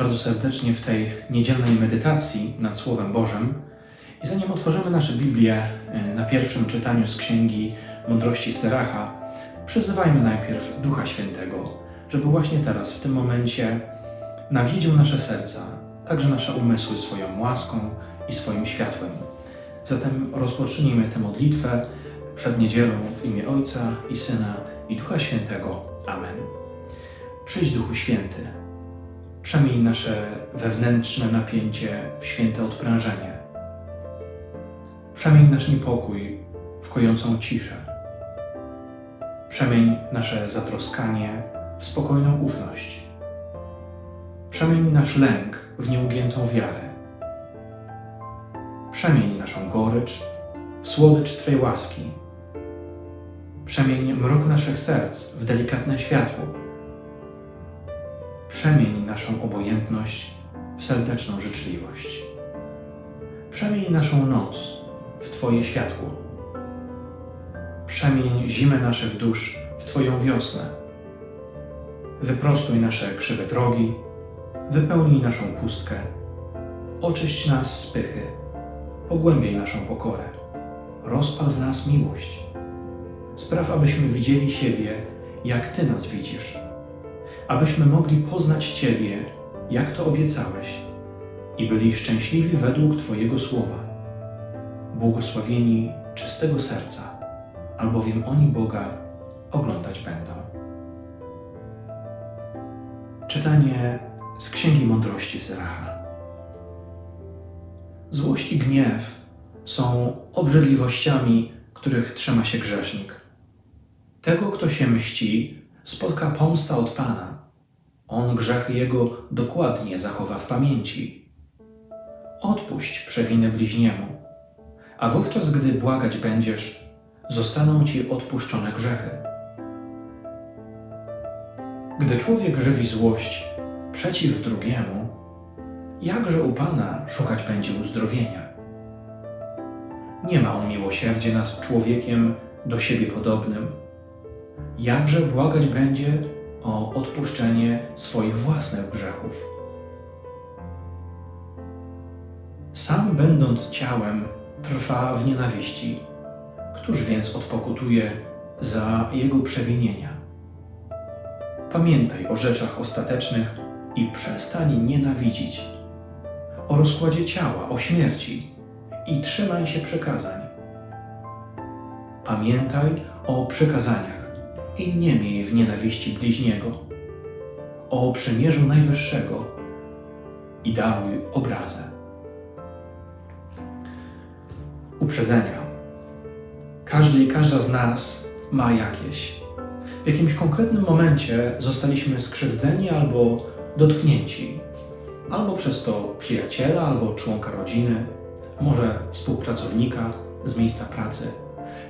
bardzo serdecznie w tej niedzielnej medytacji nad Słowem Bożym. I zanim otworzymy nasze Biblię e, na pierwszym czytaniu z Księgi Mądrości Seracha, przyzywajmy najpierw Ducha Świętego, żeby właśnie teraz, w tym momencie, nawiedził nasze serca, także nasze umysły swoją łaską i swoim światłem. Zatem rozpocznijmy tę modlitwę przed niedzielą w imię Ojca i Syna i Ducha Świętego. Amen. Przyjdź Duchu Święty, przemień nasze wewnętrzne napięcie w święte odprężenie. Przemień nasz niepokój w kojącą ciszę. Przemień nasze zatroskanie w spokojną ufność. Przemień nasz lęk w nieugiętą wiarę. Przemień naszą gorycz w słodycz Twej łaski. Przemień mrok naszych serc w delikatne światło. Przemień naszą obojętność w serdeczną życzliwość. Przemień naszą noc w Twoje światło. Przemień zimę naszych dusz w Twoją wiosnę. Wyprostuj nasze krzywe drogi, wypełnij naszą pustkę, oczyść nas z pychy, pogłębiaj naszą pokorę, rozpal w nas miłość. Spraw, abyśmy widzieli siebie, jak Ty nas widzisz, abyśmy mogli poznać Ciebie, jak to obiecałeś, i byli szczęśliwi według Twojego słowa. Błogosławieni czystego serca, albowiem oni Boga oglądać będą. Czytanie z Księgi Mądrości Zeracha. Złość i gniew są obrzydliwościami, których trzyma się grzesznik. Tego, kto się mści, spotka pomsta od Pana. On grzechy jego dokładnie zachowa w pamięci. Odpuść przewinę bliźniemu, a wówczas, gdy błagać będziesz, zostaną ci odpuszczone grzechy. Gdy człowiek żywi złość przeciw drugiemu, jakże u Pana szukać będzie uzdrowienia? Nie ma on miłosierdzia nad człowiekiem do siebie podobnym. Jakże błagać będzie o odpuszczenie swoich własnych grzechów? Sam będąc ciałem, trwa w nienawiści. Któż więc odpokutuje za jego przewinienia? Pamiętaj o rzeczach ostatecznych i przestań nienawidzić. O rozkładzie ciała, o śmierci i trzymaj się przykazań. Pamiętaj o przykazaniach i nie miej w nienawiści bliźniego. O przymierzu Najwyższego i daruj obrazę. Uprzedzenia. Każdy i każda z nas ma jakieś. W jakimś konkretnym momencie zostaliśmy skrzywdzeni albo dotknięci, albo przez to przyjaciela, albo członka rodziny, może współpracownika z miejsca pracy.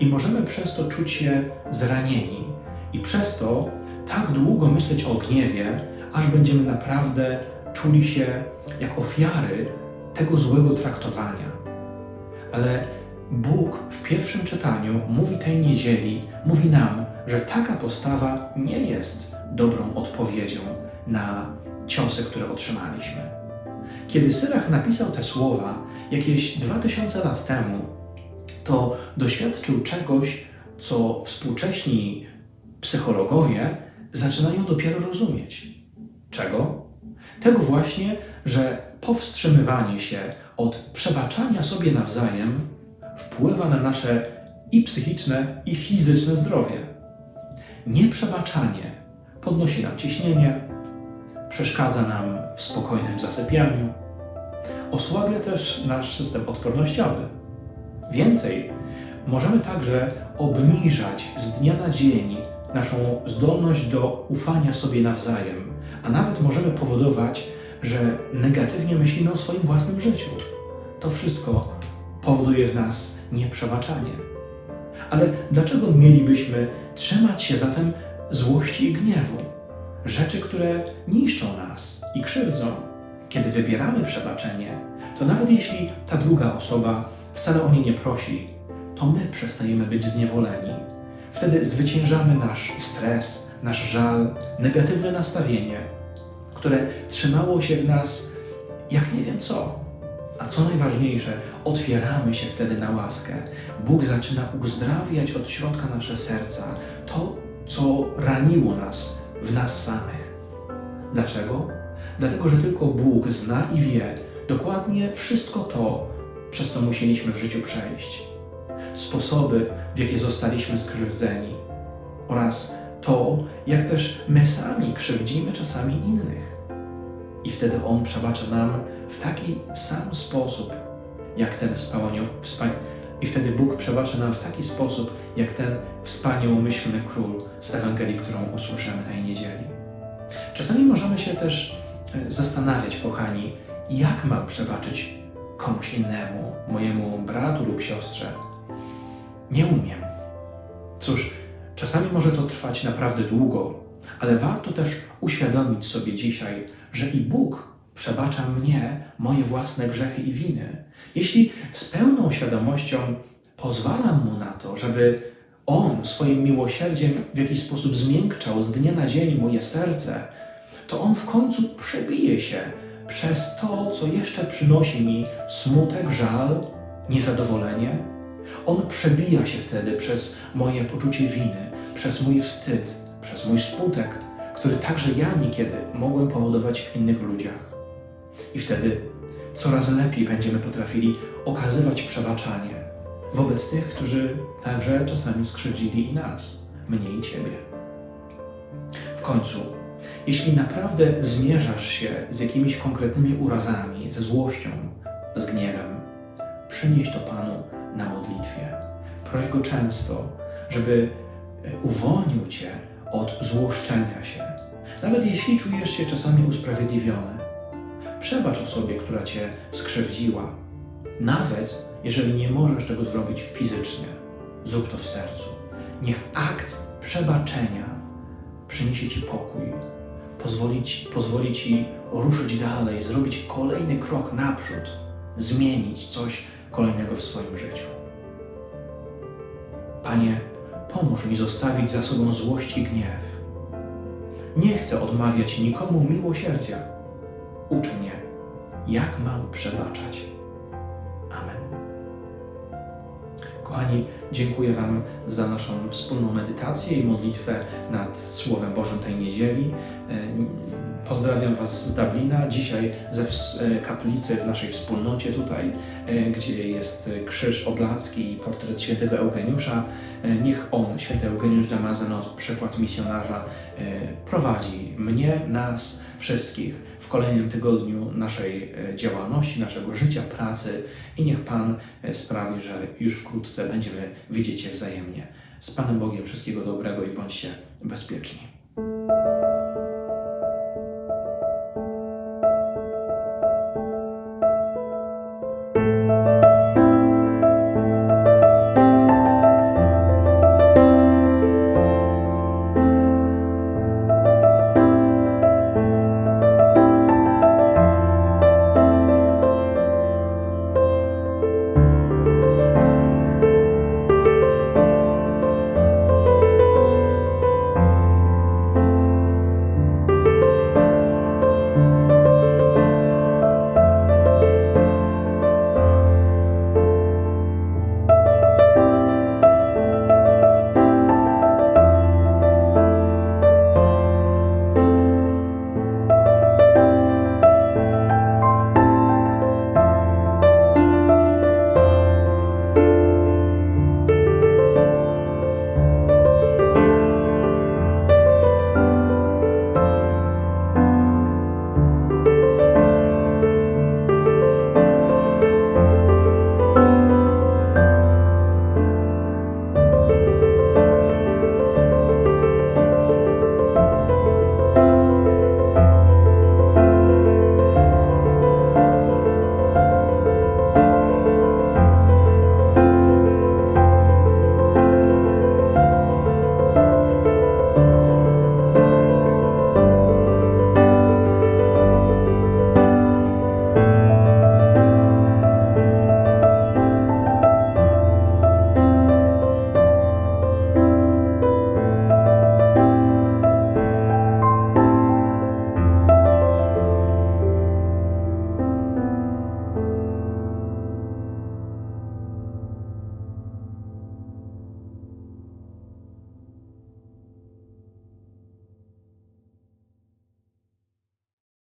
I możemy przez to czuć się zranieni i przez to tak długo myśleć o gniewie, aż będziemy naprawdę czuli się jak ofiary tego złego traktowania. Ale Bóg w pierwszym czytaniu mówi tej niedzieli, mówi nam, że taka postawa nie jest dobrą odpowiedzią na ciosy, które otrzymaliśmy. Kiedy Syrach napisał te słowa jakieś dwa tysiące lat temu, to doświadczył czegoś, co współcześni psychologowie zaczynają dopiero rozumieć. Czego? Tego właśnie, że powstrzymywanie się od przebaczania sobie nawzajem wpływa na nasze i psychiczne, i fizyczne zdrowie. Nieprzebaczanie podnosi nam ciśnienie, przeszkadza nam w spokojnym zasypianiu, osłabia też nasz system odpornościowy. Więcej, możemy także obniżać z dnia na dzień naszą zdolność do ufania sobie nawzajem, a nawet możemy powodować, że negatywnie myślimy o swoim własnym życiu. To wszystko powoduje w nas nieprzebaczanie. Ale dlaczego mielibyśmy trzymać się zatem złości i gniewu? Rzeczy, które niszczą nas i krzywdzą. Kiedy wybieramy przebaczenie, to nawet jeśli ta druga osoba wcale o nie nie prosi, to my przestajemy być zniewoleni. Wtedy zwyciężamy nasz stres, nasz żal, negatywne nastawienie, które trzymało się w nas jak nie wiem co. A co najważniejsze, otwieramy się wtedy na łaskę. Bóg zaczyna uzdrawiać od środka nasze serca to, co raniło nas w nas samych. Dlaczego? Dlatego, że tylko Bóg zna i wie dokładnie wszystko to, przez co musieliśmy w życiu przejść. Sposoby, w jakie zostaliśmy skrzywdzeni oraz to, jak też my sami krzywdzimy czasami innych. I wtedy On przebacza nam w taki sam sposób, jak ten wspaniały, wspania... i wtedy Bóg przebacza nam w taki sposób, jak ten wspaniałomyślny król z Ewangelii, którą usłyszymy tej niedzieli. Czasami możemy się też e, zastanawiać, kochani, jak mam przebaczyć komuś innemu, mojemu bratu lub siostrze. Nie umiem. Cóż, czasami może to trwać naprawdę długo, ale warto też uświadomić sobie dzisiaj, że i Bóg przebacza mnie moje własne grzechy i winy. Jeśli z pełną świadomością pozwalam Mu na to, żeby On swoim miłosierdziem w jakiś sposób zmiękczał z dnia na dzień moje serce, to On w końcu przebije się przez to, co jeszcze przynosi mi smutek, żal, niezadowolenie. On przebija się wtedy przez moje poczucie winy, przez mój wstyd, przez mój smutek, który także ja niekiedy mogłem powodować w innych ludziach. I wtedy coraz lepiej będziemy potrafili okazywać przebaczanie wobec tych, którzy także czasami skrzywdzili i nas, mnie i Ciebie. W końcu, jeśli naprawdę zmierzasz się z jakimiś konkretnymi urazami, ze złością, z gniewem, przynieś to Panu na modlitwie. Proś Go często, żeby uwolnił Cię od złoszczenia się. Nawet jeśli czujesz się czasami usprawiedliwiony, przebacz osobie, która Cię skrzywdziła. Nawet jeżeli nie możesz tego zrobić fizycznie, zrób to w sercu. Niech akt przebaczenia przyniesie Ci pokój, pozwoli Ci, pozwoli ci ruszyć dalej, zrobić kolejny krok naprzód, zmienić coś kolejnego w swoim życiu. Panie, pomóż mi zostawić za sobą złość i gniew. Nie chcę odmawiać nikomu miłosierdzia. Ucz mnie, jak mam przebaczać. Kochani, dziękuję Wam za naszą wspólną medytację i modlitwę nad Słowem Bożym tej niedzieli. Pozdrawiam Was z Dublina, dzisiaj ze kaplicy w naszej wspólnocie tutaj, gdzie jest krzyż oblacki i portret świętego Eugeniusza. Niech on, święty Eugeniusz Damazenot, przykład misjonarza, prowadzi mnie, nas, wszystkich w kolejnym tygodniu naszej działalności, naszego życia, pracy i niech Pan sprawi, że już wkrótce będziemy widzieć się wzajemnie. Z Panem Bogiem wszystkiego dobrego i bądźcie bezpieczni.